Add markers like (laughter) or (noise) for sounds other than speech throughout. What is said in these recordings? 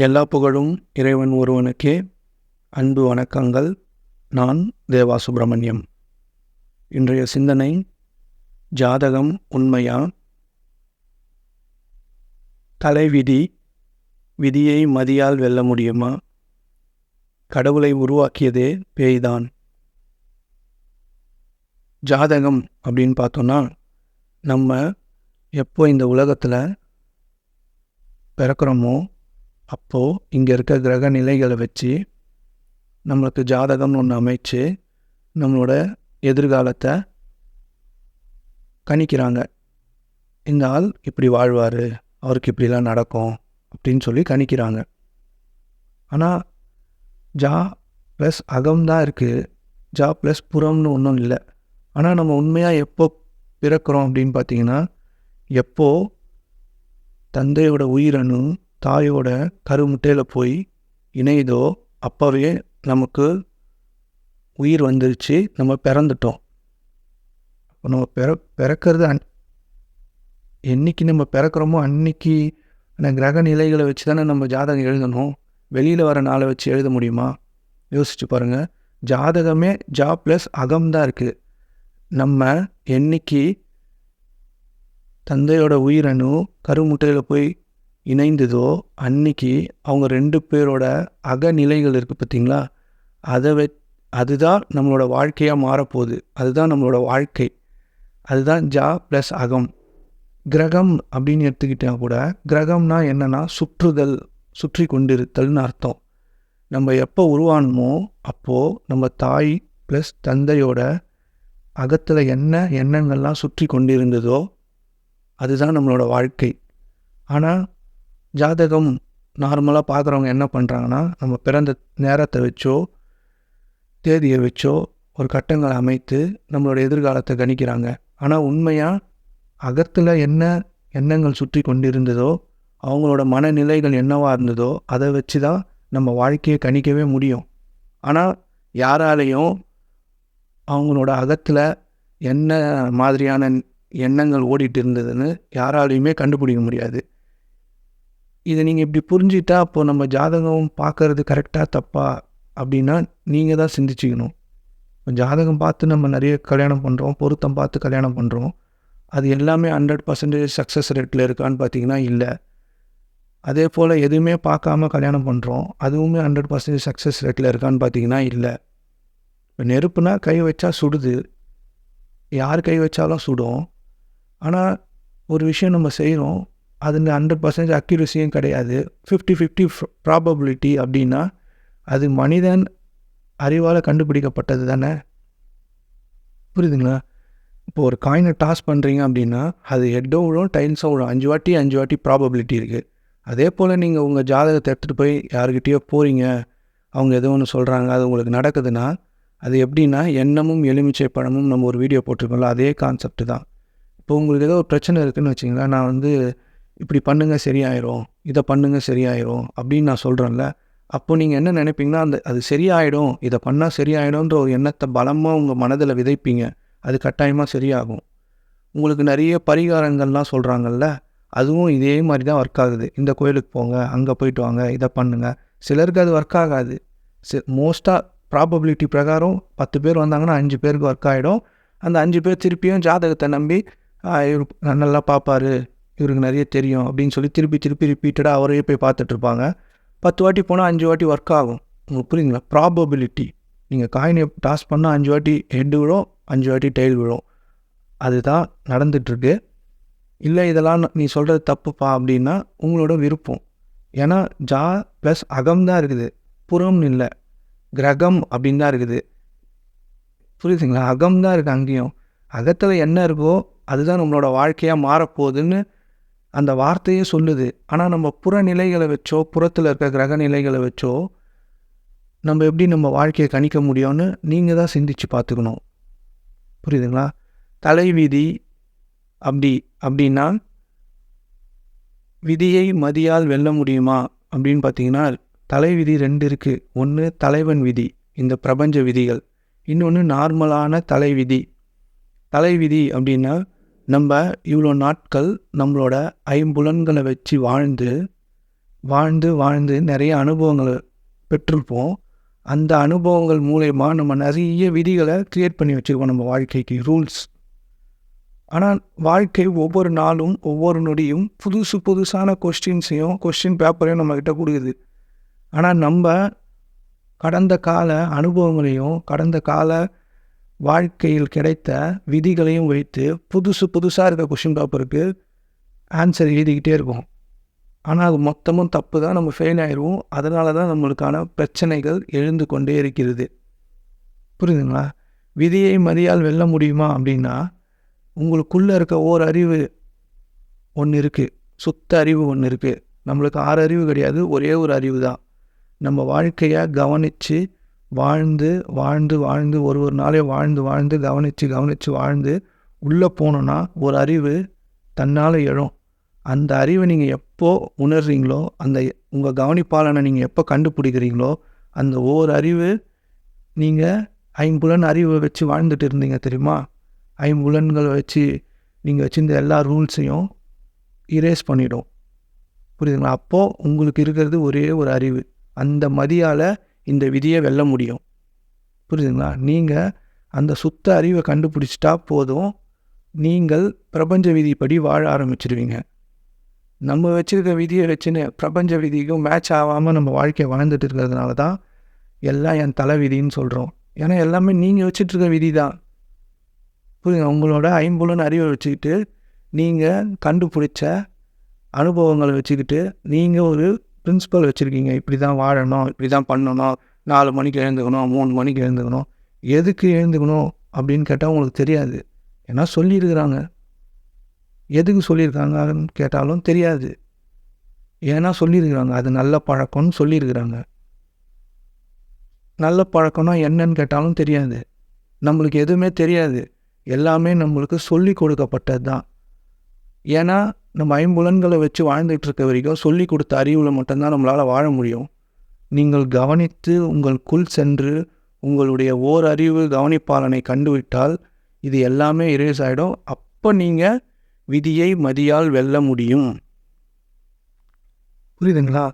எல்லா புகழும் இறைவன் ஒருவனுக்கே. அன்பு வணக்கங்கள். நான் தேவா சுப்பிரமணியம் இன்றைய சிந்தனை ஜாதகம் உண்மையா? தலைவிதி விதியை மதியால் வெல்ல முடியுமா? கடவுளை உருவாக்கியதே பேய்தான். ஜாதகம் அப்படின்னு பார்த்தோன்னா நம்ம எப்போ இந்த உலகத்தில் பிறக்கிறோமோ அப்போது இங்கே இருக்க கிரக நிலைகளை வச்சு நம்மளுக்கு ஜாதகம்னு ஒன்று அமைச்சு நம்மளோட எதிர்காலத்தை கணிக்கிறாங்க. இந்த ஆள் இப்படி வாழ்வார் அவருக்கு இப்படிலாம் நடக்கும் அப்படின்னு சொல்லி கணிக்கிறாங்க. ஆனால் ஜா ப்ளஸ் அகம் தான் இருக்குது ஜா ப்ளஸ் புறம்னு ஒன்றும் இல்லை. ஆனால் நம்ம உண்மையாக எப்போ பிறக்கிறோம் அப்படின்னு பார்த்தீங்கன்னா எப்போது தந்தையோட உயிரணு தாயோட கருமுட்டையில் போய் இணையுதோ அப்போவே நமக்கு உயிர் வந்துருச்சு. நம்ம பிறந்துட்டோம். அப்போ நம்ம பிற பிறக்கிறது அன் என்னைக்கு நம்ம பிறக்கிறோமோ அன்னைக்கு அந்த கிரக நிலைகளை வச்சு தானே நம்ம ஜாதகம் எழுதணும். வெளியில் வர நாளை வச்சு எழுத முடியுமா? யோசிச்சு பாருங்கள் ஜாதகமே ஜா ப்ளஸ் அகம் தான் இருக்குது நம்ம என்னைக்கு தந்தையோட உயிரணு கருமுட்டையில் போய் இணைந்ததோ அன்னைக்கு அவங்க ரெண்டு பேரோட அகநிலைகள் இருக்குது பார்த்தீங்களா அதை வெ அதுதான் நம்மளோட வாழ்க்கையாக மாறப்போகுது. அதுதான் நம்மளோட வாழ்க்கை. அதுதான் ஜா ப்ளஸ் அகம். கிரகம் அப்படின்னு எடுத்துக்கிட்டால் கூட கிரகம்னா என்னென்னா சுற்றுதல் சுற்றி கொண்டிருத்தல்னு அர்த்தம். நம்ம எப்போ உருவானமோ அப்போது நம்ம தாய் ப்ளஸ் தந்தையோட அகத்தில் என்ன எண்ணங்கள்லாம் சுற்றி கொண்டிருந்ததோ அதுதான் நம்மளோட வாழ்க்கை. ஆனால் ஜாதகம் நார்மலாக பார்க்குறவங்க என்ன பண்ணுறாங்கன்னா நம்ம பிறந்த நேரத்தை வச்சோ தேதியை வச்சோ ஒரு கட்டங்களை அமைத்து நம்மளோட எதிர்காலத்தை கணிக்கிறாங்க. ஆனால் உண்மையாக அகத்தில் என்ன எண்ணங்கள் சுற்றி கொண்டிருந்ததோ அவங்களோட மனநிலைகள் என்னவாக இருந்ததோ அதை வச்சு தான் நம்ம வாழ்க்கையை கணிக்கவே முடியும். ஆனால் யாராலையும் அவங்களோட அகத்தில் என்ன மாதிரியான எண்ணங்கள் ஓடிட்டு இருந்ததுன்னு யாராலையுமே கண்டுபிடிக்க முடியாது. இதை நீங்கள் இப்படி புரிஞ்சிட்டா அப்போது நம்ம ஜாதகம் பார்க்கறது கரெக்டாக தப்பா அப்படின்னா நீங்கள் தான் சிந்திச்சுக்கணும். இப்போ ஜாதகம் பார்த்து நம்ம நிறைய கல்யாணம் பண்ணுறோம் பொருத்தம் பார்த்து கல்யாணம் பண்ணுறோம் அது எல்லாமே ஹண்ட்ரட் பர்சன்டேஜ் சக்ஸஸ் ரேட்டில் இருக்கான்னு பார்த்தீங்கன்னா இல்லை. அதே போல் எதுவுமே பார்க்காம கல்யாணம் பண்ணுறோம் அதுவுமே ஹண்ட்ரட் பர்சன்டேஜ் சக்ஸஸ் ரேட்டில் இருக்கான்னு பார்த்தீங்கன்னா இல்லை. இப்போ நெருப்புனா கை வச்சா சுடுது. யார் கை வச்சாலும் சுடும். ஆனால் ஒரு விஷயம் நம்ம செய்கிறோம் அதில் ஹண்ட்ரட் பர்சன்டேஜ் அக்யூரஸியும் கிடையாது. ஃபிஃப்டி ஃபிஃப்டி ப்ராபபிலிட்டி அப்படின்னா அது மனிதன் அறிவால் கண்டுபிடிக்கப்பட்டது தானே? புரியுதுங்களா? இப்போ ஒரு காயினை டாஸ் பண்ணுறீங்க அப்படின்னா அது ஹெட்டோ விழும் டைல்ஸோ விழும். அஞ்சு வாட்டி அஞ்சு வாட்டி ப்ராபபிலிட்டி இருக்குது அதே போல் நீங்கள் உங்கள் ஜாதகத்தை எடுத்துகிட்டு போய் யாருக்கிட்டேயோ போகிறீங்க அவங்க எதோ ஒன்று சொல்கிறாங்க அது உங்களுக்கு நடக்குதுன்னா அது எப்படின்னா எண்ணமும் எலுமிச்சை பழமும் நம்ம ஒரு வீடியோ போட்டிருக்கோம்ல அதே கான்செப்ட் தான். இப்போ உங்களுக்கு ஏதோ ஒரு பிரச்சனை இருக்குதுன்னு வச்சிங்களேன் நான் வந்து இப்படி பண்ணுங்கள் சரியாயிரும் இதை பண்ணுங்கள் சரியாயிரும் அப்படின்னு நான் சொல்கிறேன்ல அப்போ நீங்கள் என்ன நினைப்பீங்கன்னா அந்த அது சரியாயிடும் இதை பண்ணால் சரியாயிடும்ன்ற ஒரு எண்ணத்தை பலமாக உங்கள் மனதில் விதைப்பீங்க. அது கட்டாயமாக சரியாகும். உங்களுக்கு நிறைய பரிகாரங்கள்லாம் சொல்கிறாங்கல்ல அதுவும் இதே மாதிரி தான் ஒர்க் ஆகுது. இந்த கோயிலுக்கு போங்க அங்கே போயிட்டு வாங்க இதை பண்ணுங்கள் சிலருக்கு அது ஒர்க் ஆகாது. சி மோஸ்ட்டாக ப்ராபபிலிட்டி பிரகாரம் பத்து பேர் வந்தாங்கன்னா அஞ்சு பேருக்கு ஒர்க் ஆகிடும் அந்த அஞ்சு பேர் திருப்பியும் ஜாதகத்தை நம்பி இவர் நல்லா பார்ப்பாரு இவருக்கு நிறைய தெரியும் அப்படின்னு சொல்லி திருப்பி திருப்பி ரிப்பீட்டடாக அவரையே போய் பார்த்துட்ருப்பாங்க. பத்து வாட்டி போனால் அஞ்சு வாட்டி ஒர்க் ஆகும். உங்களுக்கு புரியுங்களா ப்ராபபிலிட்டி நீங்கள் காயினை டாஸ் பண்ணால் அஞ்சு வாட்டி ஹெட் விழும் அஞ்சு வாட்டி டெய்ல் விழும். அதுதான் நடந்துகிட்ருக்கு இல்லை இதெல்லாம் நீ சொல்கிறது தப்புப்பா அப்படின்னா உங்களோட விருப்பம். ஏன்னா ஜா ப்ளஸ் அகம் தான் இருக்குது. புறம்னு இல்லை. கிரகம் அப்படின்னு தான் இருக்குது. புரியுதுங்களா? அகம் தான் இருக்குது அங்கேயும். அகத்தில் என்ன இருக்கோ அதுதான் நம்மளோட வாழ்க்கையாக மாறப்போகுதுன்னு அந்த வார்த்தையே சொல்லுது. ஆனால் நம்ம புற நிலைகளை வச்சோ புறத்தில் இருக்க கிரக நிலைகளை வச்சோ நம்ம எப்படி நம்ம வாழ்க்கையை கணிக்க முடியும்னு நீங்கள் தான் சிந்திச்சு பார்த்துக்கணும். புரியுதுங்களா? தலைவிதி அப்படி அப்படின்னா விதியை மதியால் வெல்ல முடியுமா? அப்படின்னு பார்த்தீங்கன்னா தலைவிதி ரெண்டு இருக்குது ஒன்று தலைவன் விதி இந்த பிரபஞ்ச விதிகள். இன்னொன்று நார்மலான தலைவிதி தலைவிதி அப்படின்னா நம்ம இவ்வளோ நாட்கள் நம்மளோட ஐம்புலன்களை வச்சு வாழ்ந்து வாழ்ந்து வாழ்ந்து நிறைய அனுபவங்களை பெற்றிருப்போம். அந்த அனுபவங்கள் மூலயமா நம்ம நிறைய விதிகளை க்ரியேட் பண்ணி வச்சுருக்கோம் நம்ம வாழ்க்கைக்கு ரூல்ஸ் ஆனால் வாழ்க்கை ஒவ்வொரு நாளும் ஒவ்வொரு நொடியும் புதுசு புதுசான கொஸ்டின்ஸையும் கொஸ்டின் பேப்பரையும் நம்மக்கிட்ட கொடுக்குது. ஆனால் நம்ம கடந்த கால அனுபவங்களையும் கடந்த கால வாழ்க்கையில் கிடைத்த விதிகளையும் வைத்து புதுசு புதுசாக இருக்க கொஷின் பேப்பருக்கு ஆன்சர் எழுதிக்கிட்டே இருக்கும் ஆனால் அது மொத்தமும் தப்பு தான் நம்ம ஃபெயில் ஆயிடுவோம் அதனால தான் நம்மளுக்கான பிரச்சனைகள் எழுந்து கொண்டே இருக்கிறது. புரியுதுங்களா? விதியை மதியால் வெல்ல முடியுமா அப்படின்னா உங்களுக்குள்ளே இருக்க ஓர் அறிவு ஒன்று இருக்குது சுத்த அறிவு ஒன்று இருக்குது நம்மளுக்கு ஆறு அறிவு கிடையாது ஒரே ஒரு அறிவு தான் நம்ம வாழ்க்கையை கவனித்து வாழ்ந்து வாழ்ந்து வாழ்ந்து ஒரு ஒரு நாளே வாழ்ந்து வாழ்ந்து கவனித்து கவனித்து வாழ்ந்து உள்ளே போனோன்னா ஒரு அறிவு தன்னால் எழும். அந்த அறிவை நீங்கள் எப்போ உணர்றீங்களோ அந்த உங்கள் கவனிப்பாளனை நீங்கள் எப்போ கண்டுபிடிக்கிறீங்களோ அந்த ஒவ்வொரு அறிவு நீங்கள் ஐம்புலன் அறிவை வச்சு வாழ்ந்துட்டு இருந்தீங்க தெரியுமா? ஐம்புலன்களை வச்சு நீங்கள் வச்சுருந்த எல்லா ரூல்ஸையும் இரேஸ் பண்ணிடும். புரியுதுங்களா? அப்போது உங்களுக்கு இருக்கிறது ஒரே ஒரு அறிவு. அந்த மதியால் இந்த விதியை வெல்ல முடியும். புரியுதுங்களா? நீங்கள் அந்த சுத்த அறிவை கண்டுபிடிச்சிட்டா போதும். நீங்கள் பிரபஞ்ச விதிப்படி வாழ ஆரம்பிச்சிடுவீங்க நம்ம வச்சுருக்க விதியை வச்சுன்னு பிரபஞ்ச விதிக்கும் மேட்ச் ஆகாமல் நம்ம வாழ்க்கையை வாழ்ந்துட்டு இருக்கிறதுனால தான் எல்லாம் என் தலை விதின்னு சொல்கிறோம் ஏன்னா எல்லாமே நீங்கள் வச்சிட்ருக்க விதி தான் புரியுங்க உங்களோட ஐம்புலன் அறிவை வச்சுக்கிட்டு நீங்கள் கண்டுபிடிச்ச அனுபவங்களை வச்சுக்கிட்டு நீங்கள் ஒரு பிரின்சிபல் வச்சுருக்கீங்க. இப்படி தான் வாழணும் இப்படி தான் பண்ணணும். நாலு மணிக்கு எழுந்துக்கணும் மூணு மணிக்கு எழுந்துக்கணும். எதுக்கு எழுந்துக்கணும் அப்படின்னு கேட்டால் உங்களுக்கு தெரியாது. ஏன்னா சொல்லியிருக்கிறாங்க. எதுக்கு சொல்லியிருக்காங்கன்னு கேட்டாலும் தெரியாது. ஏன்னா சொல்லியிருக்கிறாங்க. அது நல்ல பழக்கம்னு சொல்லியிருக்கிறாங்க. நல்ல பழக்கம்னா என்னன்னு கேட்டாலும் தெரியாது. நம்மளுக்கு எதுவுமே தெரியாது. எல்லாமே நம்மளுக்கு சொல்லி கொடுக்கப்பட்டது தான் ஏன்னா நம்ம ஐம்புலன்களை வச்சு வாழ்ந்துட்டு இருக்க வரைக்கும் சொல்லி கொடுத்த அறிவில் மட்டும்தான் நம்மளால் வாழ முடியும். நீங்கள் கவனித்து உங்களுக்குள் சென்று உங்களுடைய ஓர் அறிவு கவனிப்பாளனை கண்டுவிட்டால் இது எல்லாமே இரேஸ் ஆகிடும் அப்போ நீங்கள் விதியை மதியால் வெல்ல முடியும். புரியுதுங்களா?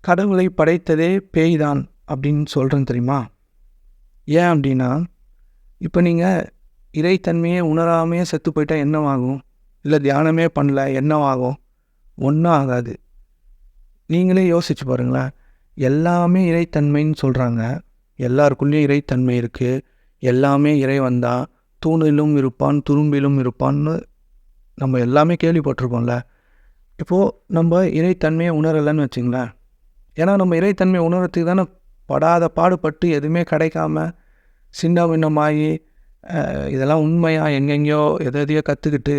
கடவுளை படைத்ததே பேய் தான் அப்படின்னு சொல்கிறேன் தெரியுமா? ஏன் அப்படின்னா இப்போ நீங்கள் இறைத்தன்மையை உணராமையே செத்து போயிட்டால் என்னவாகும்? இல்லை தியானமே பண்ணல என்னவாகும் ஒன்றும் ஆகாது. நீங்களே யோசிச்சு பாருங்களேன். எல்லாமே இறைத்தன்மைன்னு சொல்கிறாங்க எல்லாருக்குள்ளேயும் இறைத்தன்மை இருக்குது எல்லாமே இறைவன் தான். தூணிலும் இருப்பான் துரும்பிலும் இருப்பான்னு நம்ம எல்லாமே கேள்விப்பட்டிருக்கோம்ல இப்போது நம்ம இறைத்தன்மையை உணரலைன்னு வச்சுங்களேன். ஏன்னா நம்ம இறைத்தன்மையை உணரத்துக்கு தானே படாத பாடுபட்டு எதுவுமே கிடைக்காம சின்ன பின்னமாகி இதெல்லாம் உண்மையாக எங்கெங்கேயோ எதை எதையோ கற்றுக்கிட்டு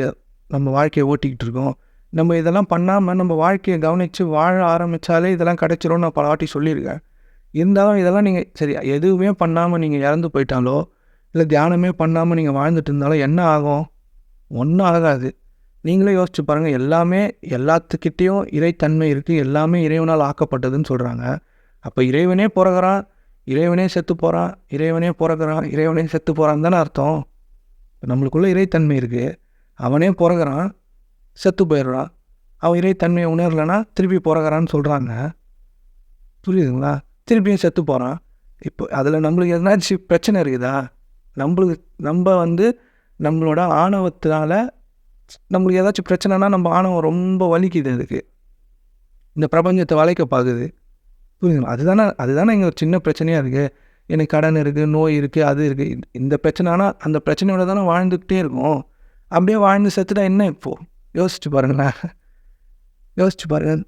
நம்ம வாழ்க்கையை ஓட்டிக்கிட்டு இருக்கோம். நம்ம இதெல்லாம் பண்ணாமல் நம்ம வாழ்க்கையை கவனித்து வாழ ஆரம்பித்தாலே இதெல்லாம் கிடச்சிரும்னு நான் பல வாட்டி சொல்லியிருக்கேன். இருந்தாலும் இதெல்லாம் நீங்கள் சரி எதுவுமே பண்ணாமல் நீங்கள் இறந்து போயிட்டாலோ இல்லை தியானமே பண்ணாமல் நீங்கள் வாழ்ந்துட்டு இருந்தாலும் என்ன ஆகும்? ஒன்றும் ஆகாது. நீங்களே யோசிச்சு பாருங்கள் எல்லாமே எல்லாத்துக்கிட்டேயும் இறைத்தன்மை இருக்குது எல்லாமே இறைவனால் ஆக்கப்பட்டதுன்னு சொல்கிறாங்க அப்போ இறைவனே பிறகுறான் இறைவனே செத்து போகிறான் இறைவனே பிறகுறான் இறைவனே செத்து போகிறான்னு தானே அர்த்தம்? நம்மளுக்குள்ளே இறைத்தன்மை இருக்குது அவனே பிறகுறான் செத்து போயிடுறான். அவன் இறைத்தன்மையை உணரலைன்னா திருப்பி பிறகுறான்னு சொல்கிறாங்க புரியுதுங்களா? திருப்பியும் செத்து போகிறான் இப்போ அதில் நம்மளுக்கு எதனாச்சும் பிரச்சனை இருக்குதா? நம்மளுக்கு நம்ம வந்து நம்மளோட ஆணவத்தினால நம்மளுக்கு ஏதாச்சும் பிரச்சனைனா நம்ம ஆணவம் ரொம்ப வலிக்குது அதுக்கு. இந்த பிரபஞ்சத்தை வளைக்க பார்க்குது. புரியுதுங்களா? அதுதானே அதுதானே இங்கே ஒரு சின்ன பிரச்சனையாக இருக்குது எனக்கு கடன் இருக்குது நோய் இருக்குது அது இருக்குது இந்த பிரச்சனைனா அந்த பிரச்சனையோட தானே வாழ்ந்துக்கிட்டே இருக்கும். அப்படியே வாழ்ந்து செத்துட்டா என்ன இப்போது யோசிச்சு பாருங்களேன். யோசிச்சு பாருங்கள்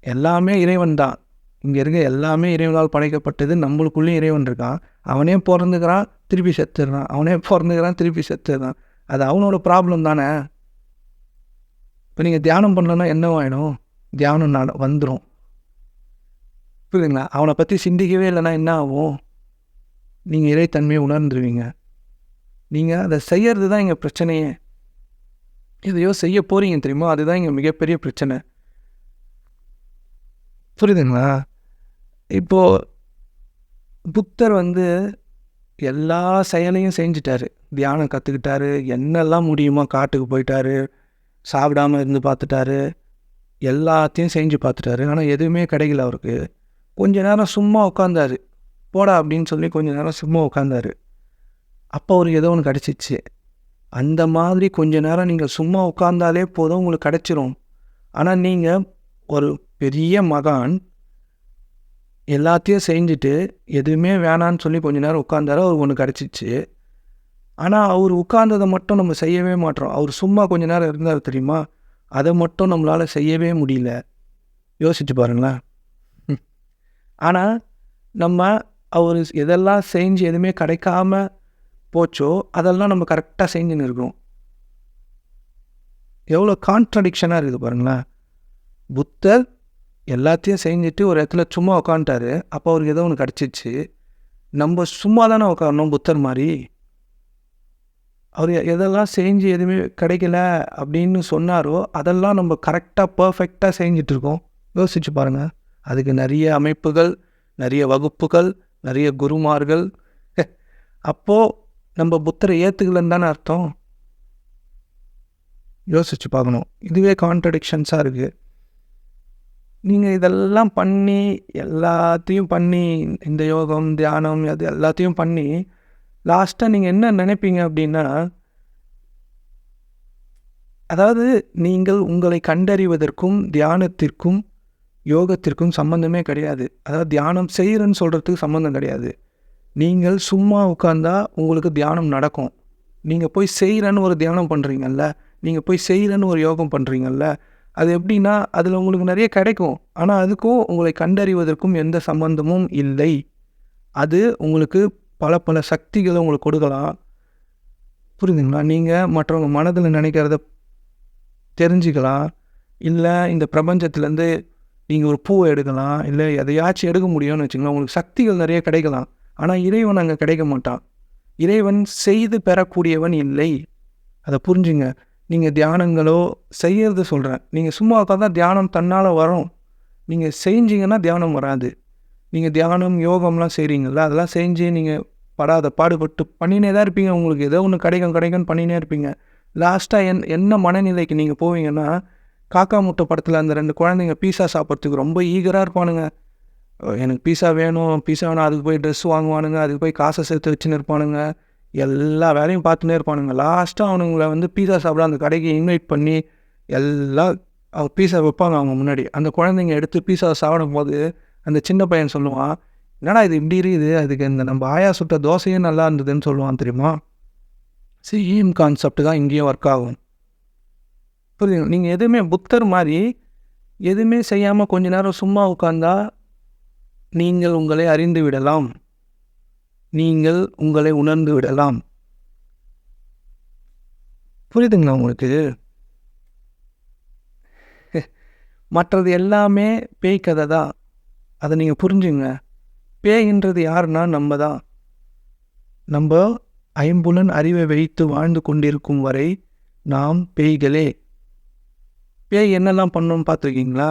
எல்லாமே இறைவன் தான். இங்கே இருக்க எல்லாமே இறைவனால் படைக்கப்பட்டது நம்மளுக்குள்ளேயும் இறைவன் இருக்கான். அவனே பிறந்துக்கிறான் திருப்பி செத்துடுறான் அவனே பிறந்துக்கிறான் திருப்பி செத்துடுறான் அது அவனோட ப்ராப்ளம் தானே? இப்போ நீங்கள் தியானம் பண்ணலன்னா என்னவாயிடும் தியானம் நட வந்துடும் புரியுதுங்களா? அவனை பற்றி சிந்திக்கவே இல்லைன்னா என்ன ஆகும்? நீங்கள் இறைத்தன்மையை உணர்ந்துருவீங்க. நீங்கள் அதை செய்யறது தான் எங்கள் பிரச்சனையே. எதையோ செய்ய போகிறீங்க தெரியுமா? அதுதான் இங்கே மிகப்பெரிய பிரச்சனை. புரியுதுங்களா? இப்போது புத்தர் வந்து எல்லா செயலையும் செஞ்சிட்டாரு. தியானம் கற்றுக்கிட்டாரு என்னெல்லாம் முடியுமோ காட்டுக்கு போயிட்டாரு. சாப்பிடாம இருந்து பார்த்துட்டாரு. எல்லாத்தையும் செஞ்சு பார்த்துட்டாரு. ஆனால் எதுவுமே கிடைக்கல அவருக்கு. கொஞ்ச நேரம் சும்மா உட்காந்தாரு போடா அப்படின்னு சொல்லி கொஞ்ச நேரம் சும்மா உட்காந்தாரு அப்போ அவருக்கு ஏதோ ஒன்று கிடச்சிச்சு. அந்த மாதிரி கொஞ்ச நேரம் நீங்கள் சும்மா உட்காந்தாலே போதும் உங்களுக்கு கிடச்சிரும். ஆனால் நீங்கள் ஒரு பெரிய மகான் எல்லாத்தையும் செஞ்சுட்டு எதுவுமே வேணான்னு சொல்லி கொஞ்ச நேரம் உட்காந்தாரு அவருக்கு ஒன்று கிடச்சிச்சு. ஆனால் அவர் உட்கார்ந்ததை மட்டும் நம்ம செய்யவே மாட்டோம். அவர் சும்மா கொஞ்ச நேரம் இருந்தார் தெரியுமா? அதை மட்டும் நம்மளால் செய்யவே முடியல. யோசிச்சு பாருங்களேன். ஆனால் நம்ம அவர் எதெல்லாம் செஞ்சு எதுவுமே கிடைக்காம போச்சோ அதெல்லாம் நம்ம கரெக்டாக செஞ்சுன்னு இருக்கோம் எவ்வளோ கான்ட்ரடிக்ஷனாக இருக்குது பாருங்களேன். புத்தர் எல்லாத்தையும் செஞ்சுட்டு ஒரு இடத்துல சும்மா உட்காந்துட்டாரு அப்போ அவருக்கு ஏதோ ஒன்று கிடச்சிச்சு. நம்ம சும்மா தானே உட்காரணும் புத்தர் மாதிரி. அவர் எதெல்லாம் செஞ்சு எதுவுமே கிடைக்கல அப்படின்னு சொன்னாரோ அதெல்லாம் நம்ம கரெக்டாக பர்ஃபெக்டாக செஞ்சிட்ருக்கோம் யோசிச்சு பாருங்கள் அதுக்கு நிறைய அமைப்புகள் நிறைய வகுப்புகள் நிறைய குருமார்கள். அப்போது நம்ம புத்தரை ஏற்றுக்கலன்னு தானே அர்த்தம்? யோசிச்சு பார்க்கணும். இதுவே கான்ட்ரடிக்ஷன்ஸாக இருக்குது நீங்கள் இதெல்லாம் பண்ணி எல்லாத்தையும் பண்ணி இந்த யோகம் தியானம் அது எல்லாத்தையும் பண்ணி லாஸ்ட்டாக நீங்கள் என்ன நினைப்பீங்க அப்படின்னா அதாவது நீங்கள் உங்களை கண்டறிவதற்கும் தியானத்திற்கும் யோகத்திற்கும் சம்மந்தமே கிடையாது. அதாவது தியானம் செய்கிறேன்னு சொல்கிறதுக்கு சம்மந்தம் கிடையாது. நீங்கள் சும்மா உட்காந்தா உங்களுக்கு தியானம் நடக்கும். நீங்கள் போய் செய்கிறேன்னு ஒரு தியானம் பண்ணுறீங்கல்ல நீங்கள் போய் செய்கிறேன்னு ஒரு யோகம் பண்ணுறீங்கல்ல அது எப்படின்னா அதில் உங்களுக்கு நிறைய கிடைக்கும். ஆனால் அதுக்கும் உங்களை கண்டறிவதற்கும் எந்த சம்பந்தமும் இல்லை. அது உங்களுக்கு பல பல சக்திகளை உங்களுக்கு கொடுக்கலாம். புரியுதுங்களா நீங்கள் மற்றவங்க மனதில் நினைக்கிறத தெரிஞ்சுக்கலாம். இல்லை இந்த பிரபஞ்சத்துலேருந்து நீங்கள் ஒரு பூவை எடுக்கலாம். இல்லை எதையாச்சும் எடுக்க முடியும்னு வச்சுங்களேன் உங்களுக்கு சக்திகள் நிறைய கிடைக்கலாம். ஆனால் இறைவன் அங்கே கிடைக்க மாட்டான். இறைவன் செய்து பெறக்கூடியவன் இல்லை. அதை புரிஞ்சுங்க. நீங்கள் தியானங்களோ செய்யறது சொல்கிறேன் நீங்கள் சும்மா உட்காந்தா தியானம் தன்னால் வரும். நீங்கள் செஞ்சீங்கன்னா தியானம் வராது. நீங்கள் தியானம் யோகம்லாம் செய்கிறீங்கள அதெல்லாம் செஞ்சு நீங்கள் படாத பாடுபட்டு பண்ணினே தான் இருப்பீங்க. உங்களுக்கு ஏதோ ஒன்று கிடைக்கும் கிடைக்கும்னு பண்ணினே இருப்பீங்க. லாஸ்ட்டாக என் என்ன மனநிலைக்கு நீங்கள் போவீங்கன்னா காக்கா முட்டை படத்தில் அந்த ரெண்டு குழந்தைங்க பீஸா சாப்பிட்றதுக்கு ரொம்ப ஈகராக இருப்பானுங்க. எனக்கு பீஸா வேணும் பீஸா வேணும் அதுக்கு போய் ட்ரெஸ் வாங்குவானுங்க அதுக்கு போய் காசை சேர்த்து வச்சுன்னு இருப்பானுங்க எல்லா வேலையும் பார்த்துனே இருப்பானுங்க. லாஸ்ட்டாக அவனுங்களை வந்து பீஸா சாப்பிட அந்த கடைக்கு இன்வைட் பண்ணி எல்லாம் அவங்க பீஸா வைப்பாங்க அவங்க முன்னாடி. அந்த குழந்தைங்க எடுத்து பீஸா சாப்பிடும் போது அந்த சின்ன பையன் சொல்லுவான் என்னடா இது இப்படி இருக்குது? அதுக்கு இந்த நம்ம ஆயா சுட்ட தோசையும் நல்லா இருந்ததுன்னு சொல்லுவான் தெரியுமா? சிஇஎம் கான்செப்ட் தான் இங்கேயும் ஒர்க் ஆகும். புரியுதுங்க நீங்கள் எதுவுமே புத்தர் மாதிரி எதுவுமே செய்யாமல் கொஞ்ச நேரம் சும்மா உட்காந்தா நீங்கள் உங்களை அறிந்து விடலாம். நீங்கள் உங்களை உணர்ந்து விடலாம். புரியுதுங்களா உங்களுக்கு? மற்றது எல்லாமே பேய் கதை தான். அதை நீங்கள் புரிஞ்சுங்க. பேயின்றது யாருன்னா நம்ம தான் நம்ம ஐம்புலன் அறிவை வைத்து வாழ்ந்து கொண்டிருக்கும் வரை நாம் பேய்களே. பேய் என்னெல்லாம் பண்ணோம்னு பார்த்துருக்கீங்களா?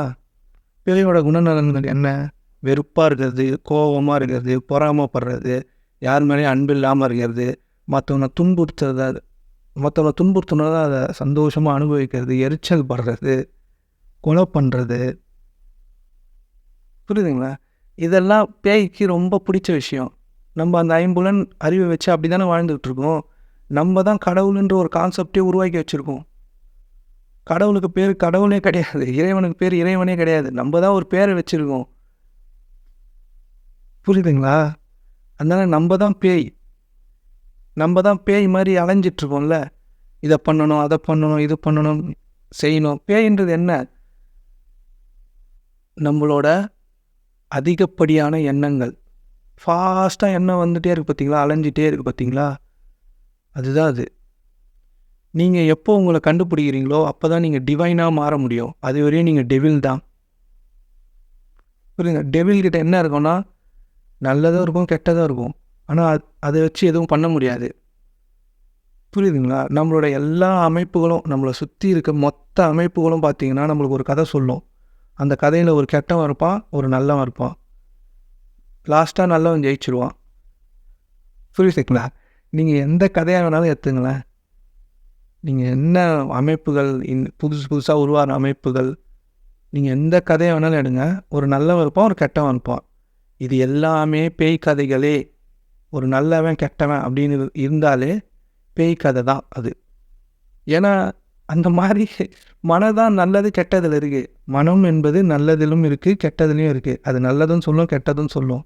பேயோட குணநலன்கள் என்ன? வெறுப்பாக இருக்கிறது கோபமாக இருக்கிறது பொறாமப்படுறது யார் மேலேயும் அன்பு இல்லாமல் இருக்கிறது மற்றவனை துன்புறுத்துறத மற்றவனை துன்புறுத்தினதை அதை சந்தோஷமாக அனுபவிக்கிறது எரிச்சல் படுறது கொலை பண்ணுறது புரியுதுங்களா? இதெல்லாம் பேய்க்கு ரொம்ப பிடிச்ச விஷயம். நம்ம அந்த ஐம்புலன் அறிவை வச்சு அப்படி தானே வாழ்ந்துகிட்ருக்கோம் நம்ம தான் கடவுளுன்ற ஒரு கான்செப்டே உருவாக்கி வச்சுருக்கோம். கடவுளுக்கு பேர் கடவுளே கிடையாது. இறைவனுக்கு பேர் இறைவனே கிடையாது. நம்ம தான் ஒரு பேரை வச்சுருக்கோம். புரியுதுங்களா? அதனால் நம்ம தான் பேய். நம்ம தான் பேய் மாதிரி அலைஞ்சிட்ருக்கோம்ல இதை பண்ணணும் அதை பண்ணணும் இது பண்ணணும் செய்யணும். பேயின்றது என்ன? நம்மளோட அதிகப்படியான எண்ணங்கள். ஃபாஸ்ட்டாக எண்ணம் வந்துகிட்டே இருக்குது பார்த்தீங்களா அலைஞ்சிட்டே இருக்குது பார்த்தீங்களா அதுதான் அது. நீங்கள் எப்போ உங்களை கண்டுபிடிக்கிறீங்களோ அப்போ தான் நீங்கள் டிவைனாக மாற முடியும். அது வரையும் நீங்கள் டெவில் தான். புரியுங்க டெவில்கிட்ட என்ன இருக்கும்னா நல்லதும் இருக்கும் கெட்டதும் இருக்கும். ஆனால் அதை வச்சு எதுவும் பண்ண முடியாது. புரியுதுங்களா? நம்மளோட எல்லா அமைப்புகளும் நம்மளை சுற்றி இருக்க மொத்த அமைப்புகளும் பார்த்திங்கன்னா நம்மளுக்கு ஒரு கதை சொல்லும். அந்த கதையில் ஒரு கெட்டவன் இருப்பான் ஒரு நல்லவன் இருப்பான். லாஸ்ட்டாக நல்லவன் ஜெயிச்சிருவான். புரியுதுங்களா? நீங்கள் எந்த கதையாக வேணாலும் எடுத்துங்களேன். நீங்கள் என்ன அமைப்புகள் இன் புதுசு புதுசாக உருவான அமைப்புகள் நீங்கள் எந்த கதையை வேணாலும் எடுங்க. ஒரு நல்லவன் இருப்பான் ஒரு கெட்டவன் இருப்பான். இது எல்லாமே பேய் கதைகளே. ஒரு நல்லவன் கெட்டவன் அப்படின்னு இரு- இருந்தாலே பேய் கதை தான் அது. ஏன்னா அந்த மாதிரி மனதான் நல்லது கெட்டதில் இருக்குது மனம் என்பது நல்லதிலும் இருக்குது கெட்டதிலையும் இருக்குது அது நல்லதும் சொல்லும் கெட்டதும் சொல்லும்.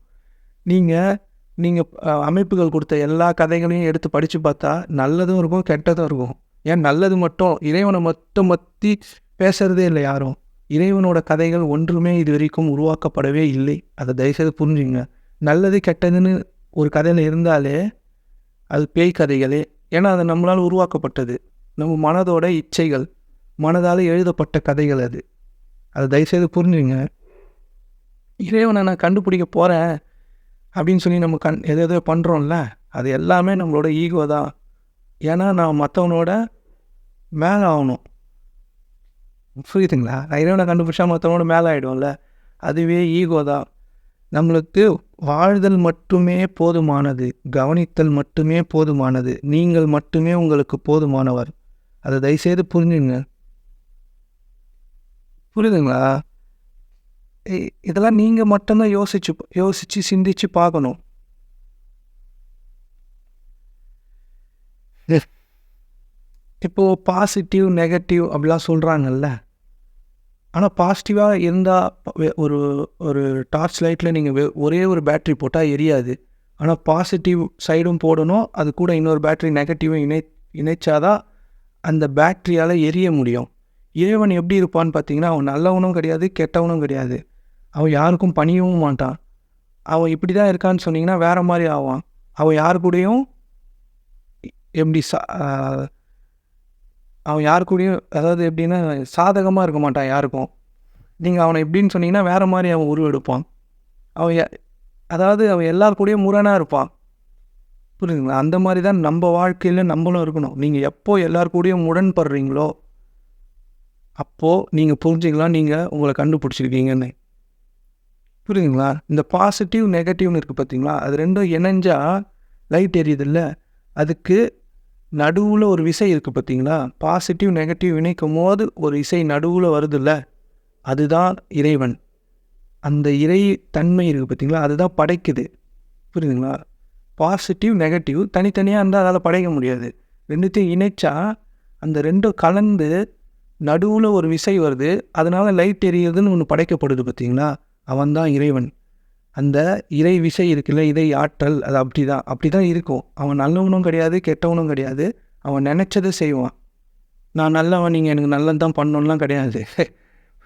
நீங்கள் நீங்கள் அமைப்புகள் கொடுத்த எல்லா கதைகளையும் எடுத்து படித்து பார்த்தா நல்லதும் இருக்கும் கெட்டதும் இருக்கும். ஏன் நல்லது மட்டும் இறைவனை மட்டும் பற்றி பேசுகிறதே இல்லை யாரும். இறைவனோட கதைகள் ஒன்றுமே இது வரைக்கும் உருவாக்கப்படவே இல்லை. அதை தயவுசெய்து புரிஞ்சுங்க. நல்லது கெட்டதுன்னு ஒரு கதையில் இருந்தாலே அது பேய் கதைகளே. ஏன்னா அது நம்மளால் உருவாக்கப்பட்டது. நம்ம மனதோட இச்சைகள் மனதால் எழுதப்பட்ட கதைகள் அது. அதை தயவுசெய்து புரிஞ்சுங்க. இறைவனை நான் கண்டுபிடிக்க போகிறேன் அப்படின்னு சொல்லி நம்ம கண் எது எதோ பண்ணுறோம்ல அது எல்லாமே நம்மளோட ஈகோ தான். ஏன்னா நான் மற்றவனோட மேலே ஆகணும். புரியுதுங்களா? நான் இறைவனை கண்டுபிடிச்சா மற்றவனோட மேலே ஆகிடும்ல அதுவே ஈகோ தான். நம்மளுக்கு வாழ்தல் மட்டுமே போதுமானது கவனித்தல் மட்டுமே போதுமானது நீங்கள் மட்டுமே உங்களுக்கு போதுமானவர். அதை தயவுசெய்து புரிஞ்சுங்க. புரியுதுங்களா? இதெல்லாம் நீங்கள் மட்டும்தான் யோசிச்சு யோசித்து சிந்திச்சு பார்க்கணும். இப்போது பாசிட்டிவ் நெகட்டிவ் அப்படிலாம் சொல்கிறாங்கல்ல ஆனால் பாசிட்டிவாக இருந்தால் ஒரு ஒரு டார்ச் லைட்டில் நீங்கள் ஒரே ஒரு பேட்ரி போட்டால் எரியாது. ஆனால் பாசிட்டிவ் சைடும் போடணும். அது கூட இன்னொரு பேட்ரி நெகட்டிவும் இணை இணைச்சாதான் அந்த பேட்ரியால் எரிய முடியும். இறைவன் எப்படி இருப்பான்னு பார்த்தீங்கன்னா அவன் நல்லவனும் கிடையாது கெட்டவனும் கிடையாது. அவன் யாருக்கும் பணியவும் மாட்டான். அவன் இப்படி தான் இருக்கான்னு சொன்னீங்கன்னா வேறு மாதிரி ஆவான். அவன் யாரு கூடயும் எப்படி சா அவன் யாரு கூடயும் அதாவது எப்படின்னா சாதகமாக இருக்க மாட்டான் யாருக்கும். நீங்கள் அவனை எப்படின்னு சொன்னீங்கன்னா வேறு மாதிரி அவன் உருவெடுப்பான். அவன் அதாவது அவன் எல்லார் கூடயும் முரணாக இருப்பான். புரியுதுங்களா அந்த மாதிரி தான் நம்ம வாழ்க்கையில் நம்மளும் இருக்கணும். நீங்கள் எப்போ எல்லார் கூடயும் முரண்படுறீங்களோ அப்போது நீங்கள் புரிஞ்சிக்கலாம் நீங்கள் உங்களை கண்டுபிடிச்சிருக்கீங்கன்னு. புரியுதுங்களா இந்த பாசிட்டிவ் நெகட்டிவ்னு இருக்குது பார்த்தீங்களா அது ரெண்டும் இணைஞ்சால் லைட் எரியுதில்ல? அதுக்கு நடுவில் ஒரு விசை இருக்குது பார்த்தீங்களா? பாசிட்டிவ் நெகட்டிவ் இணைக்கும் போது ஒரு இசை நடுவில் வருதுல்ல? அதுதான் இறைவன். அந்த இறை தன்மை இருக்குது பார்த்தீங்களா? அதுதான் படைக்குது. புரியுதுங்களா? பாசிட்டிவ் நெகட்டிவ் தனித்தனியாக இருந்தால் அதால் படைக்க முடியாது. ரெண்டுத்தையும் இணைச்சா அந்த ரெண்டும் கலந்து நடுவில் ஒரு விசை வருது. அதனால் லைட் எரியுதுன்னு ஒன்று படைக்கப்படுது பார்த்தீங்களா? அவன் தான் இறைவன். அந்த இறை விசை இருக்குல்ல இறை ஆற்றல் அது அப்படி தான் அப்படி தான் இருக்கும். அவன் நல்லவனும் கிடையாது கெட்டவனும் கிடையாது. அவன் நினச்சதை செய்வான். நான் நல்லவன் நீங்கள் எனக்கு நல்லது தான் பண்ணணும்லாம் கிடையாது.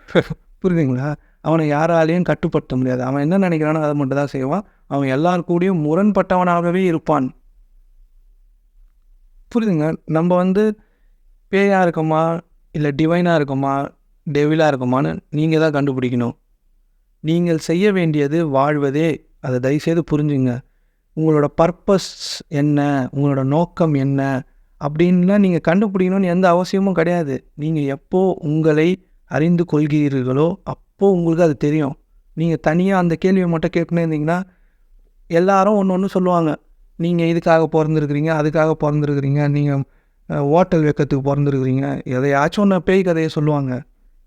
(laughs) புரியுதுங்களா? அவனை யாராலையும் கட்டுப்படுத்த முடியாது. அவன் என்ன நினைக்கிறானோ அதை மட்டும் தான் செய்வான். அவன் எல்லார் கூடயும் முரண்பட்டவனாகவே இருப்பான். புரியுதுங்க? நம்ம வந்து பேயாக இருக்கோமா இல்லை டிவைனாக இருக்கோமா டெவிலாக இருக்கோமான்னு நீங்கள் தான் கண்டுபிடிக்கணும். நீங்கள் செய்ய வேண்டியது வாழ்வதே. அதை தயவுசெய்து புரிஞ்சுங்க. உங்களோட பர்பஸ் என்ன? உங்களோட நோக்கம் என்ன? அப்படின்லாம் நீங்கள் கண்டுபிடிக்கணும்னு எந்த அவசியமும் கிடையாது. நீங்கள் எப்போ உங்களை அறிந்து கொள்கிறீர்களோ அப்போது உங்களுக்கு அது தெரியும். நீங்கள் தனியாக அந்த கேள்வியை மட்டும் கேட்குன்னு இருந்தீங்கன்னா எல்லாரும் ஒன்று ஒன்று சொல்லுவாங்க. நீங்கள் இதுக்காக பிறந்திருக்கிறீங்க அதுக்காக பிறந்திருக்கிறீங்க நீங்கள் ஓட்டல் வைக்கிறதுக்கு பிறந்திருக்கிறீங்க எதையாச்சும் ஒன்று பேய் கதையை சொல்லுவாங்க.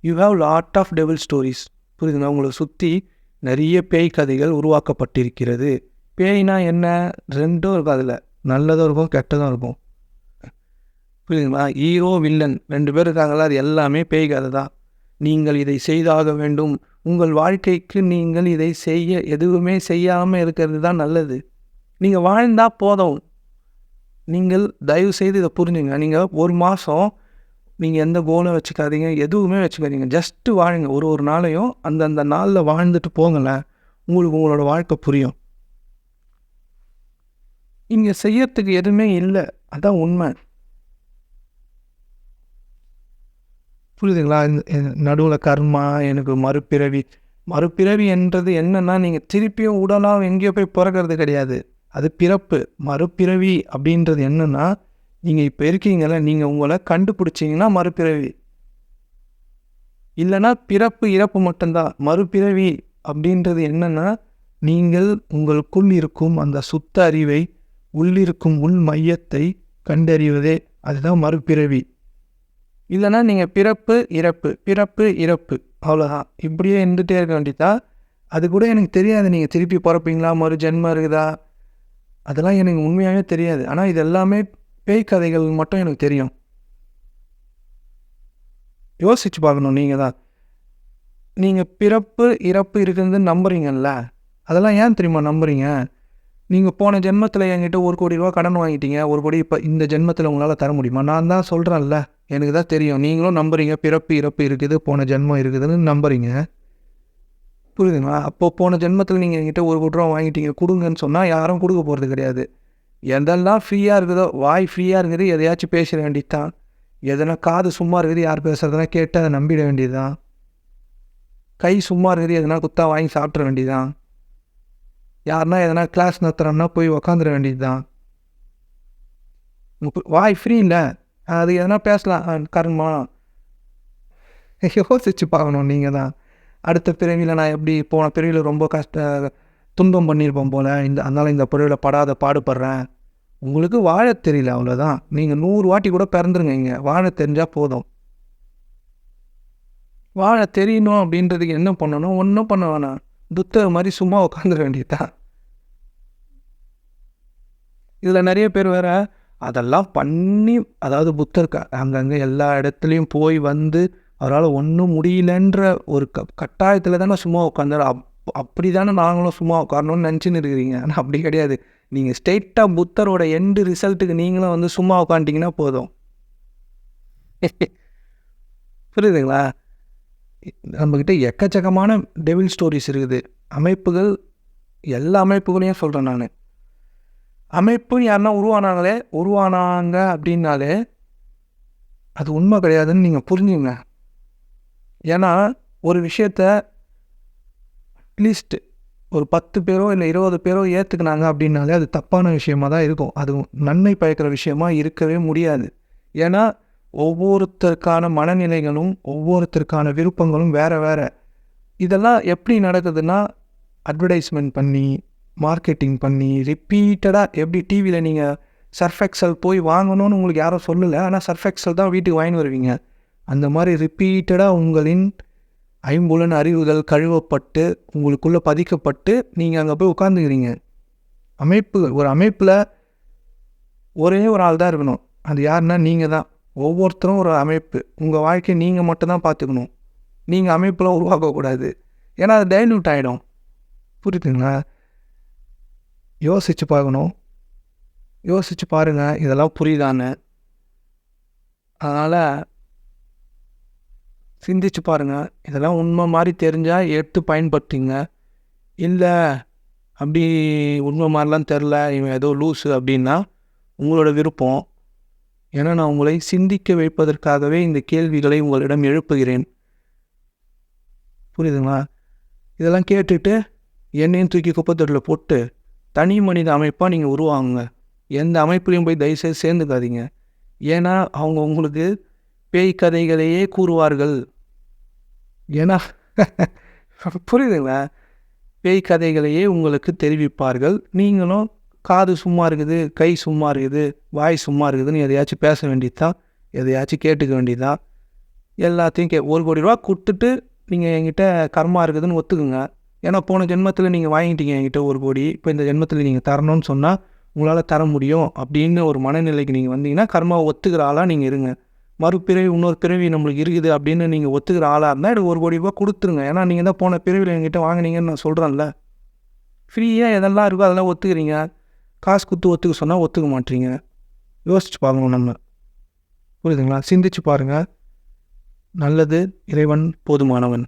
You have lot of devil stories புரியுதுங்களா? உங்களை சுற்றி நிறைய பேய் கதைகள் உருவாக்கப்பட்டிருக்கிறது. பேய்னா என்ன? ரெண்டும் இருக்கும் அதில். நல்லதும் இருக்கும் கெட்டதும் இருக்கும். புரியுதுங்களா? ஹீரோ வில்லன் ரெண்டு பேர் இருக்காங்களா அது எல்லாமே பேய் கதை தான். நீங்கள் இதை செய்தாக வேண்டும். உங்கள் வாழ்க்கைக்கு நீங்கள் இதை செய்ய எதுவுமே செய்யாமல் இருக்கிறது தான் நல்லது. நீங்கள் வாழ்ந்தால் போதும். நீங்கள் தயவு செய்து இதை புரிஞ்சுங்க. நீங்கள் ஒரு மாதம் நீங்கள் எந்த கோலும் வச்சுக்காதீங்க எதுவுமே வச்சுக்காதீங்க. ஜஸ்ட்டு வாழுங்க. ஒரு ஒரு நாளையும் அந்தந்த நாளில் வாழ்ந்துட்டு போங்களேன் உங்களுக்கு உங்களோட வாழ்க்கை புரியும். இங்கே செய்யறதுக்கு எதுவுமே இல்லை. அதான் உண்மை. புரியுதுங்களா? நடுவில் கர்மா எனக்கு மறுபிறவி. மறுபிறவி என்றது என்னன்னா நீங்கள் திருப்பியும் உடலாக எங்கேயோ போய் பிறக்கிறது கிடையாது. அது பிறப்பு. மறுபிறவி அப்படின்றது என்னென்னா நீங்கள் இப்போ இருக்கீங்கள நீங்கள் உங்களை கண்டுபிடிச்சிங்கன்னா மறுபிறவி. இல்லைன்னா பிறப்பு இறப்பு மட்டும்தான் மறுபிறவி அப்படின்றது என்னென்னா நீங்கள் உங்களுக்குள் இருக்கும் அந்த சுத்த அறிவை உள்ளிருக்கும் உள் மையத்தை கண்டறிவதே அதுதான் மறுபிறவி. இல்லைன்னா நீங்கள் பிறப்பு இறப்பு பிறப்பு இறப்பு அவ்வளோதான் இப்படியே இருந்துகிட்டே இருக்க வேண்டியதா? அது கூட எனக்கு தெரியாது. நீங்கள் திருப்பி பிறப்பீங்களா? மறு ஜென்மம் இருக்குதா? அதெல்லாம் எனக்கு உண்மையாகவே தெரியாது. ஆனால் இது எல்லாமே பேய் கதைகள் மட்டும் எனக்கு தெரியும். யோசிச்சு பார்க்கணும் நீங்கள் தான். நீங்கள் பிறப்பு இறப்பு இருக்குதுன்னு நம்புறீங்கல்ல? அதெல்லாம் ஏன் தெரியுமா நம்புறீங்க? நீங்கள் போன ஜென்மத்தில் என்கிட்ட ஒரு கோடி ரூபா கடன் வாங்கிட்டீங்க. ஒரு கோடி இப்போ இந்த ஜென்மத்தில் உங்களால் தர முடியுமா? நான் தான் சொல்கிறேன்ல எனக்கு தான் தெரியும். நீங்களும் நம்புறீங்க. பிறப்பு இறப்பு இருக்குது. போன ஜென்மம் இருக்குதுன்னு நம்புறீங்க. புரியுதுங்களா? அப்போது போன ஜென்மத்தில் நீங்கள் என்கிட்ட ஒரு கோடி ரூபா வாங்கிட்டீங்க. கொடுங்கன்னு சொன்னால் யாரும் கொடுக்க போகிறது கிடையாது. எதெல்லாம் ஃப்ரீயாக இருக்குதோ வாய் ஃப்ரீயாக இருக்குது எதையாச்சும் பேசிட வேண்டியது தான் எதனா காது சும்மா இருக்குது யார் பேசுறதுனா கேட்டு அதை நம்பிட வேண்டியதுதான். கை சும்மா இருக்குது எதனா குத்தா வாங்கி சாப்பிட்ற வேண்டியதுதான். யாருன்னா எதனா கிளாஸ் நடத்துகிறோம்னா போய் உக்காந்துட வேண்டியது தான் வாய் ஃப்ரீ இல்லை. அது எதனா பேசலாம். கர்மா. யோசிச்சு பார்க்கணும் நீங்கள் தான் அடுத்த பிறவியில் நான் எப்படி போன பிறவியில் ரொம்ப கஷ்ட துன்பம் பண்ணியிருப்போம் போல் இந்த அதனால் இந்த பொருளை படாத பாடுபடுறேன். உங்களுக்கு வாழ தெரியல அவ்வளோதான் நீங்கள் நூறு வாட்டி கூட பிறந்துருங்க இங்கே. வாழ தெரிஞ்சால் போதும். வாழ தெரியணும் அப்படின்றதுக்கு என்ன பண்ணணும்? ஒன்றும் பண்ண வேணாம். புத்தக மாதிரி சும்மா உட்காந்துட வேண்டியதுதான். இதில் நிறைய பேர் வேற அதெல்லாம் பண்ணி அதாவது புத்தர் அங்கங்கே எல்லா இடத்துலையும் போய் வந்து அவரால் ஒன்றும் முடியலன்ற ஒரு க கட்டாயத்தில் தானே சும்மா உட்காந்தாரு. அப் அப்படி தானே நாங்களும் சும்மா உட்காரணும்னு நினச்சின்னு இருக்கிறீங்க. ஆனால் அப்படி கிடையாது. நீங்கள் ஸ்ட்ரெயிட்டாக புத்தரோட எண்டு ரிசல்ட்டுக்கு நீங்களும் வந்து சும்மா உட்காந்துட்டிங்கன்னா போதும். புரியுதுங்களா? நம்மக்கிட்ட எக்கச்சக்கமான டெவில் ஸ்டோரிஸ் இருக்குது. அமைப்புகள் எல்லா அமைப்புகளையும் சொல்கிறேன் நான். அமைப்பு யாருன்னா உருவானாங்களே? உருவானாங்க அப்படின்னாலே அது உண்மை கிடையாதுன்னு நீங்கள் புரிஞ்சுங்க ஏன்னா ஒரு விஷயத்த அட்லீஸ்ட் ஒரு பத்து பேரோ இல்லை இருபது பேரோ ஏற்றுக்கினாங்க அப்படின்னாலே அது தப்பான விஷயமா தான் இருக்கும். அது நன்மை பயக்கிற விஷயமா இருக்கவே முடியாது. ஏன்னா ஒவ்வொருத்தருக்கான மனநிலைகளும் ஒவ்வொருத்தருக்கான விருப்பங்களும் வேறு வேறு. இதெல்லாம் எப்படி நடக்குதுன்னா அட்வர்டைஸ்மெண்ட் பண்ணி மார்க்கெட்டிங் பண்ணி ரிப்பீட்டடாக எப்படி டிவியில் நீங்கள் சர்ஃபெக்சல் போய் வாங்கணும்னு உங்களுக்கு யாரும் சொல்லலை ஆனால் சர்ஃபெக்சல் தான் வீட்டுக்கு வாங்கி வருவீங்க. அந்த மாதிரி ரிப்பீட்டடாக உங்களின் ஐம்புலன் அறிவுகள் கழுவப்பட்டு உங்களுக்குள்ளே பதிக்கப்பட்டு நீங்கள் அங்கே போய் உட்காந்துக்கிறீங்க அமைப்பு ஒரு அமைப்பில் ஒரே ஒரு ஆள் தான் இருக்கணும். அது யாருன்னா நீங்கள் தான் ஒவ்வொருத்தரும் ஒரு அமைப்பு. உங்கள் வாழ்க்கையை நீங்கள் மட்டும்தான் பார்த்துக்கணும். நீங்கள் அமைப்பெலாம் உருவாக்கக்கூடாது. ஏன்னா அது டைல்யூட் ஆகிடும் புரியுதுங்களா? யோசித்து பார்க்கணும். யோசித்து பாருங்கள் இதெல்லாம் புரியுதான்னு. அதனால் சிந்திச்சு பாருங்கள் இதெல்லாம் உண்மை மாதிரி தெரிஞ்சால் எடுத்து பயன்படுத்திங்க. இல்லை அப்படி உண்மை மாதிரிலாம் தெரில இவன் ஏதோ லூஸு அப்படின்னா உங்களோட விருப்பம். ஏன்னா நான் உங்களை சிந்திக்க வைப்பதற்காகவே இந்த கேள்விகளை உங்களிடம் எழுப்புகிறேன். புரியுதுங்களா? இதெல்லாம் கேட்டுட்டு என்னையும் தூக்கி குப்பத்தொட்டில் போட்டு தனி மனித அமைப்பாக நீங்கள் உருவாங்க எந்த அமைப்புலையும் போய் தயவுசெய்து சேர்ந்துக்காதீங்க. ஏன்னா அவங்க உங்களுக்கு பேய் கதைகளையே கூறுவார்கள். ஏன்னா புரியுதுங்களா? பேய் கதைகளையே உங்களுக்கு தெரிவிப்பார்கள். நீங்களும் காது சும்மா இருக்குது கை சும்மா இருக்குது வாய் சும்மா இருக்குதுன்னு எதையாச்சும் பேச வேண்டியது? தான் எதையாச்சும் கேட்டுக்க வேண்டியதுதான் எல்லாத்தையும் கே ஒரு கோடி ரூபா கொடுத்துட்டு நீங்கள் என்கிட்ட கர்மா இருக்குதுன்னு ஒத்துக்குங்க. ஏன்னா போன ஜென்மத்தில் நீங்கள் வாங்கிட்டீங்க என்கிட்ட ஒரு கோடி. இப்போ இந்த ஜென்மத்தில் நீங்கள் தரணும்னு சொன்னால் உங்களால் தர முடியும் அப்படின்னு ஒரு மனநிலைக்கு நீங்கள் வந்தீங்கன்னா கர்மாவை ஒத்துக்கிற ஆளாக நீங்கள் இருங்க. மறுபிறவி இன்னொரு பிறவி நம்மளுக்கு இருக்குது அப்படின்னு நீங்கள் ஒத்துக்கிற ஆளாக இருந்தால் எனக்கு ஒரு கோடி ரூபா கொடுத்துருங்க. ஏன்னா நீங்கள் தான் போன பிறவியில் என்கிட்ட வாங்கினீங்கன்னு நான் சொல்கிறேன்ல ஃப்ரீயாக எதெல்லாம் இருக்கோ அதெல்லாம் ஒத்துக்கிறீங்க. காசு கொடுத்து ஒத்துக்க சொன்னால் ஒத்துக்க மாட்டீங்க. யோசிச்சு பார்க்கணும் நம்ம. புரியுதுங்களா? சிந்திச்சு பாருங்கள் நல்லது இறைவன் போதுமானவன்.